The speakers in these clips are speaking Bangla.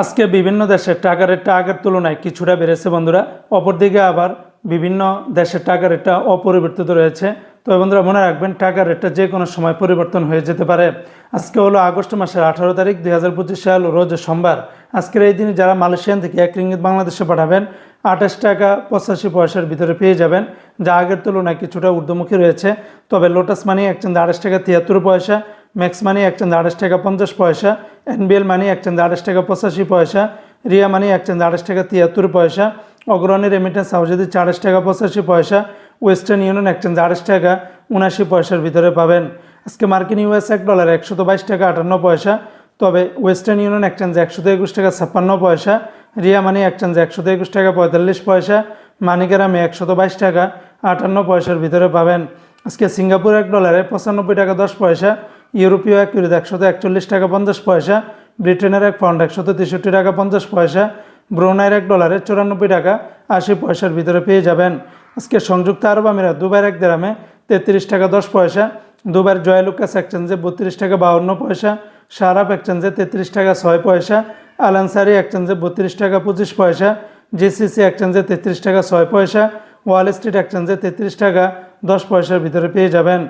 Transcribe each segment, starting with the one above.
আজকে বিভিন্ন দেশের টাকা রেটটা আগের তুলনায় কিছুটা বেড়েছে বন্ধুরা। অপরদিকে আবার বিভিন্ন দেশের টাকা রেটটা অপরিবর্তিত রয়েছে। তো বন্ধুরা, মনে রাখবেন টাকার রেটটা যে কোনো সময় পরিবর্তন হয়ে যেতে পারে। আজকে হলো আগস্ট মাসের আঠারো তারিখ, দুই হাজার পঁচিশ সাল, রোজ সোমবার। আজকের এই দিনে যারা মালয়েশিয়ান থেকে এক রিঙ্গিত বাংলাদেশে পাঠাবেন, আঠাশ টাকা পঁচাশি পয়সার ভিতরে পেয়ে যাবেন, যা আগের তুলনায় কিছুটা ঊর্ধ্বমুখী রয়েছে। তবে লোটাস মানি একচেঞ্জ আঠাশ টাকা তিয়াত্তর পয়সা ম্যাক্স মানি এক একচেঞ্জ আঠাশ টাকা পঞ্চাশ পয়সা এনবিএল মানি এক একচেঞ্জ আঠাশ টাকা পঁচাশি পয়সা রিয়া মানি এক একচেঞ্জ আঠাশ টাকা তিয়াত্তর পয়সা, অগ্রণী রেমিটেন্স হাউস যদি আঠাশ টাকা পঁচাশি পয়সা ওয়েস্টার্ন ইউনিয়ন একচেঞ্জ আঠাশ টাকা উনাশি পয়সার ভিতরে পাবেন। আজকে মার্কিন ইউএস এক ডলার একশত বাইশ টাকা আটান্ন পয়সা, তবে ওয়েস্টার্ন ইউনিয়ন এক একচেঞ্জ একশত একুশ টাকা ছাপ্পান্ন পয়সা রিয়া মানি এক একচেঞ্জ একশত একুশ টাকা পঁয়তাল্লিশ পয়সা মানিকেরামে একশত বাইশ টাকা আটান্ন পয়সার ভিতরে পাবেন। আজকে সিঙ্গাপুর এক ডলারে পঁচানব্বই টাকা দশ পয়সা ইউরোপীয় এক ইউরোতে একশত একচল্লিশ টাকা পঞ্চাশ পয়সা, ব্রিটেনের এক পাউন্ড একশত তেষট্টি টাকা পঞ্চাশ পয়সা, ব্রুনাইয়ের এক ডলারের চুরানব্বই টাকা আশি পয়সার ভিতরে পেয়ে যাবেন। আজকে সংযুক্ত আরব আমিরাত দুবাইয়ের এক দেরামে তেত্রিশ টাকা দশ পয়সা দুবার জয়লুকাস এক্সচেঞ্জে বত্রিশ টাকা বাউন্ন পয়সা সারাপ এক্সচেঞ্জে তেত্রিশ টাকা ছয় পয়সা আলানসারি এক্সচেঞ্জে বত্রিশ টাকা পঁচিশ পয়সা, জিসিসি এক্সচেঞ্জে তেত্রিশ টাকা ছয় পয়সা, ওয়াল স্ট্রিট এক্সচেঞ্জে তেত্রিশ টাকা দশ পয়সার ভিতরে পেয়ে যাবেন।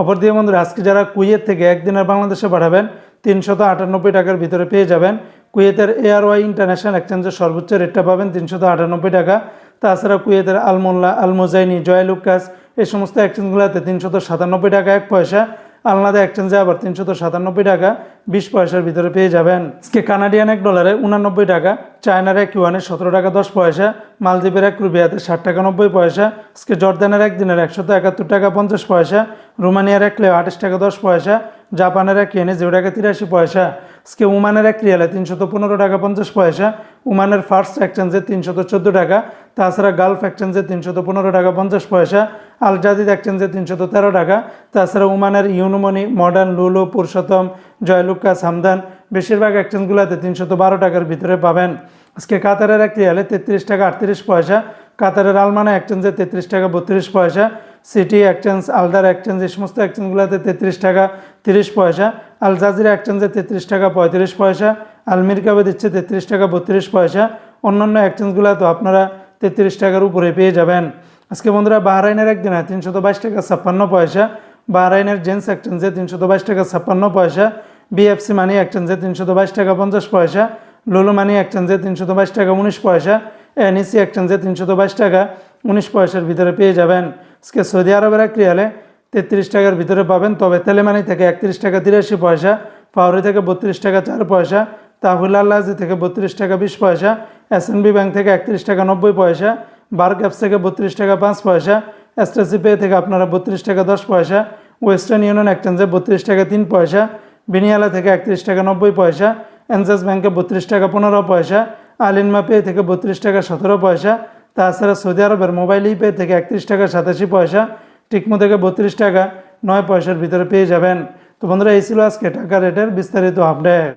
অপরদিকে বন্ধুরা, আজকে যারা কুয়েত থেকে একদিনের বাংলাদেশে পাঠাবেন, তিনশত আটানব্বই টাকার ভিতরে পেয়ে যাবেন। কুয়েতের এয়ারওয়াই ইন্টারন্যাশনাল এক্সচেঞ্জের সর্বোচ্চ রেটটা পাবেন তিনশত আটানব্বই টাকা। তাছাড়া কুয়েতের আলমোল্লা, আলমোজাইনি জয়লুকাস এই সমস্ত এক্সচেঞ্জগুলোতে তিনশত সাতানব্বই টাকা এক পয়সা। আলনাদা এক্সচেঞ্জে আবার তিনশত সাতানব্বই টাকা, বিশ পয়সার ভিতরে পেয়ে যাবেন। আজকে কানাডিয়ান এক ডলারে উনানব্বই টাকা চায়নার এক ইউয়ানে সতেরো টাকা দশ পয়সা, মালদ্বীপের এক রুবিয়াতে ষাট টাকা নব্বই পয়সা, আজকে জর্দানের এক দিনের একশত একাত্তর টাকা পঞ্চাশ পয়সা, রোমানিয়ার এক লেও আঠাশ টাকা দশ পয়সা, জাপানের এক ইয়েনে জিরো টাকা তিরাশি পয়সা, আজকে উমানের এক রিয়ালে তিনশত পনেরো টাকা পঞ্চাশ পয়সা উমানের ফার্স্ট এক্সচেঞ্জে তিনশত চোদ্দ টাকা, তাছাড়া গালফ এক্সচেঞ্জে তিনশত পনেরো টাকা পঞ্চাশ পয়সা আল জাদিদ এক্সচেঞ্জে তিনশত তেরো টাকা। তাছাড়া উমানের ইউনুমনি, মডার্ন লুলো, পুরুষোত্তম জয়লুক্কাস হামদান বেশিরভাগ এক্সচেঞ্জগুলোতে তিনশত বারো টাকার ভিতরে পাবেন। আজকে কাতারের এক রিয়ালে তেত্রিশ টাকা আটত্রিশ পয়সা, কাতারের আলমানা এক্সচেঞ্জে তেত্রিশ টাকা বত্রিশ পয়সা, সিটি এক্সচেঞ্জ আলদার এক্সচেঞ্জ এই সমস্ত এক্সচেঞ্জগুলোতে তেত্রিশ টাকা তিরিশ পয়সা আল জাজিরা এক্সচেঞ্জে তেত্রিশ টাকা পঁয়ত্রিশ পয়সা আলমির কাবে দিচ্ছে তেত্রিশ টাকা বত্রিশ পয়সা, অন্যান্য এক্সচেঞ্জগুলোতে আপনারা তেত্রিশ টাকার উপরে পেয়ে যাবেন। আজকে বন্ধুরা বাহরাইনের একদিনে তিনশত বাইশ টাকা, ছাপ্পান্ন পয়সা। বাহরাইনের জেন্স এক্সচেঞ্জে তিনশত বাইশ টাকা, ছাপ্পান্ন পয়সা। বিএফসি মানি এক্সচেঞ্জে তিনশত বাইশ টাকা, পঞ্চাশ পয়সা। লুলু মানি এক্সচেঞ্জে তিনশত বাইশ টাকা, উনিশ পয়সা। এনইসি এক্সচেঞ্জে তিনশত বাইশ টাকা, উনিশ পয়সার ভিতরে পেয়ে যাবেন। আজকে সৌদি আরবের এক রিয়ালে তেত্রিশ টাকার ভিতরে পাবেন, তবে তেলেমানি থেকে একত্রিশ টাকা, তিরাশি পয়সা। পাউরি থেকে বত্রিশ টাকা, চার পয়সা। তাহুল আল্লাহি থেকে বত্রিশ টাকা, বিশ পয়সা। এসএনবি ব্যাংক থেকে একত্রিশ টাকা, নব্বই পয়সা। বার ক্যাপস থেকে বত্রিশ টাকা, পাঁচ পয়সা। এসটিসি পে থেকে আপনারা বত্রিশ টাকা, দশ পয়সা। ওয়েস্টার্ন ইউনিয়ন এক্সচেঞ্জে বত্রিশ টাকা, তিন পয়সা। বিনিয়ালা থেকে একত্রিশ টাকা, নব্বই পয়সা। এনসেস ব্যাংকে বত্রিশ টাকা, পনেরো পয়সা। আলিনমা পে থেকে বত্রিশ টাকা, সতেরো পয়সা। তাছাড়া সৌদি আরবের মোবাইল ই পে থেকে একত্রিশ টাকা, সাতাশি পয়সা। টিকমো থেকে বত্রিশ টাকা, নয় পয়সার ভিতরে পেয়ে যাবেন। তো বন্ধুরা, এই ছিল আজকে টাকা রেটের বিস্তারিত আপডেট